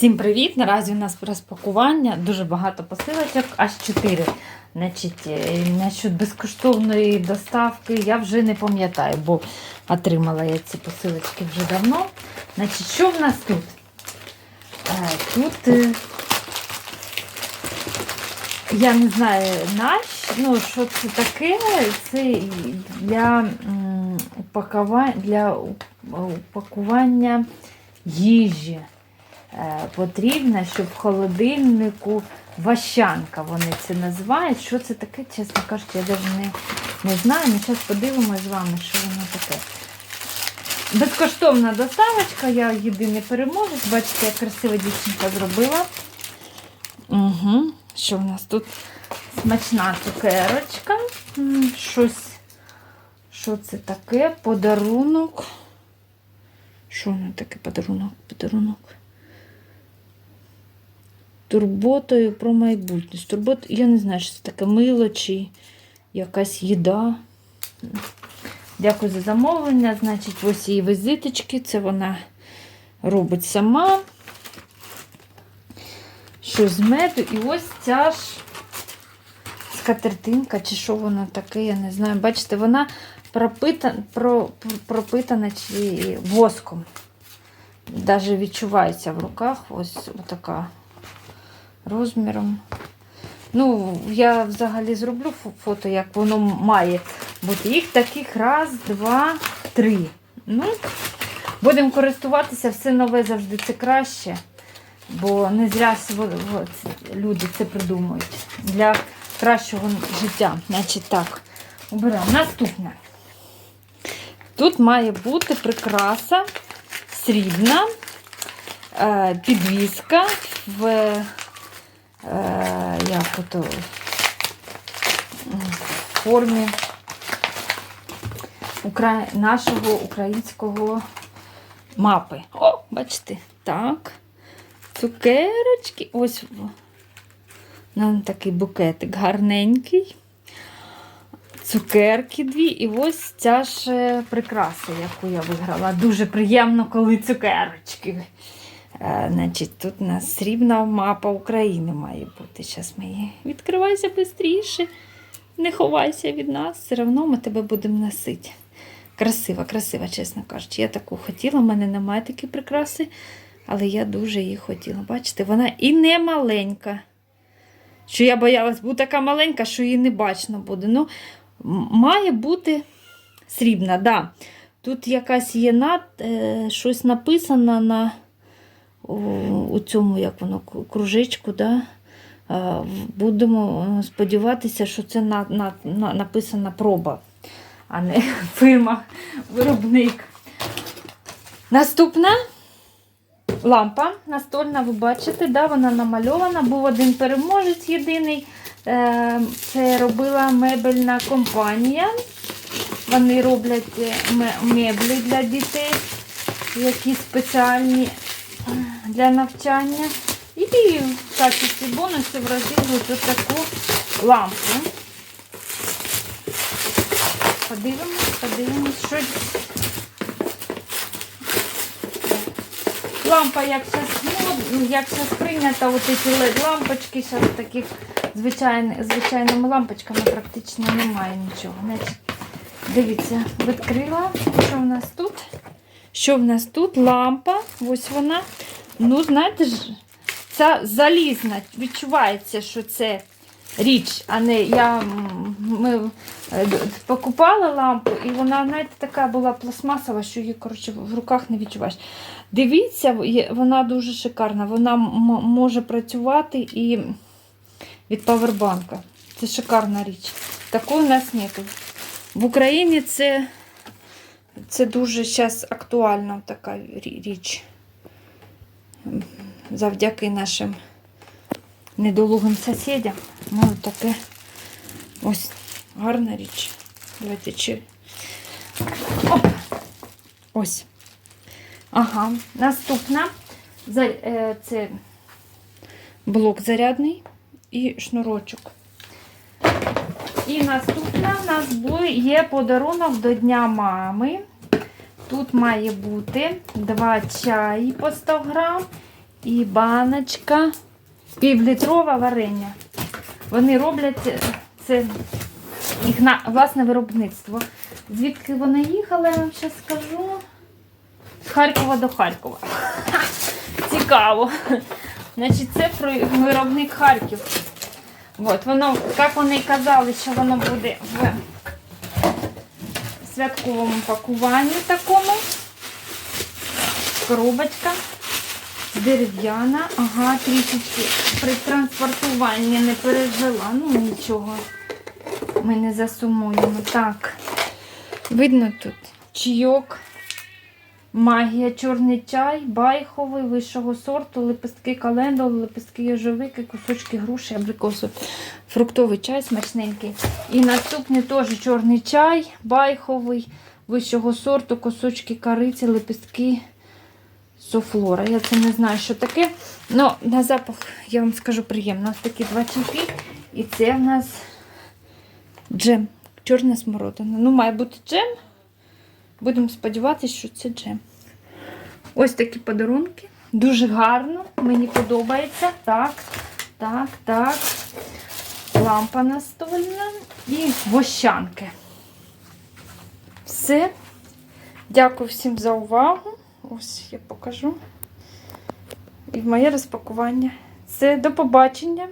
Всім привіт! Наразі у нас розпакування, дуже багато посилочок, аж 4. Значить, е, насчет безкоштовної доставки я вже не пам'ятаю, бо отримала я ці посилочки вже давно. Значить, що в нас тут? Е, Тут е, я не знаю, наш, ну що це таке? Це для для упакування їжі. Е, Потрібно, щоб в холодильнику ващанка вони це називають. Що це таке, чесно кажучи, я навіть не, не знаю. Ми зараз подивимося з вами, що воно таке. Безкоштовна доставочка, я єдиний переможець. Бачите, як красива дівчинка зробила. Угу. Що в нас тут? Смачна цукерочка. Щось. Що це таке? Подарунок. Що воно таке подарунок? Подарунок. Турботою про майбутнє. Турбот, я не знаю, що це таке мило чи якась їда. Дякую за замовлення. Значить, ось її візиточки. Це вона робить сама. Що з меду. І ось ця ж скатертинка, чи що воно таке, я не знаю. Бачите, вона пропита, про, пропитана чи воском. Даже відчувається в руках. Ось така розміром. Ну, я взагалі зроблю фото, як воно має бути. Їх таких раз, два, три. Ну, будемо користуватися, все нове завжди це краще. Бо не зря люди це придумують для кращого життя. Значить так, обираємо. Наступне. Тут має бути прикраса срібна, е, підвіска в як ото, в формі укра... нашого українського мапи. О, бачите, так. Цукерочки. Ось нам такий букетик гарненький. Цукерки дві, і ось ця ж е, прикраса, яку я виграла. Дуже приємно, коли цукерочки. Е, значить, тут у нас срібна мапа України має бути. Зараз ми її відкривайся швидше. Не ховайся від нас, все одно ми тебе будемо носити. Красива, красива, чесно кажучи. Я таку хотіла, в мене немає такої прикраси, але я дуже її хотіла. Бачите, вона і не маленька. Що я боялась, бо така маленька, що її не бачно буде. Ну, має бути срібна, да. Тут якась є над, е, щось написано на у, цьому, як воно, кружечку, да? Будемо е, сподіватися, що це на, на, на, написана проба, а не фирма, виробник. Наступна лампа настольна, ви бачите, да, вона намальована. Був один переможець єдиний. Е, Це робила мебельна компанія. Вони роблять е, меблі для дітей, які спеціальні для навчання. І в качестві бонусів ось таку лампу. Подивимось, подивимось, що лампа, як зараз ну, як зараз прийнято, LED лампочки, зараз таких звичайних, звичайними лампочками практично немає нічого. Дивіться, відкрила, що в нас тут? Що в нас тут? Лампа, ось вона. Ну, знаєте ж, ця залізна, відчувається, що це річ, а не я ми е, покупала лампу, і вона, знаєте, така була пластмасова, що її коротше, в руках не відчуваєш. Дивіться, вона дуже шикарна. Вона може працювати і від павербанка. Це шикарна річ. Такої у нас нету. В Україні це, це дуже зараз актуальна така річ. Завдяки нашим недолугим сусідям. Ну, таке ось гарна річ. Давайте чи. Оп. Ось. Ага. Наступна. Е, Це блок зарядний і шнурочок. І наступна в нас є подарунок до Дня мами. Тут має бути два чаї по 100 грам І баночка півлітрове варення. Вони роблять це їх на власне виробництво. Звідки вони їхали, я вам зараз скажу. З Харкова до Харкова. Цікаво. Значить, це виробник Харків. От, воно, як вони казали, що воно буде в святковому пакуванні такому. Коробочка дерев'яна. Ага, трішечки при транспортуванні не пережила. Ну нічого. Ми не засумуємо. Так. Видно тут чайок, магія, чорний чай, байховий вищого сорту, лепестки календул, лепестки ежевики, кусочки груші, абрикосу. Фруктовий чай смачненький. І наступний теж чорний чай, байховий, вищого сорту, кусочки кориці, лепестки софлора. Я це не знаю, що таке. Ну, на запах, я вам скажу, приємно. Ось такі два чайки. І це в нас джем. Чорна смородина. Ну, має бути джем. Будемо сподіватися, що це джем. Ось такі подарунки. Дуже гарно. Мені подобається. Так, так, так. Лампа настольна і вощанки. Все. Дякую всім за увагу. Ось я покажу. І моє розпакування. Все, до побачення.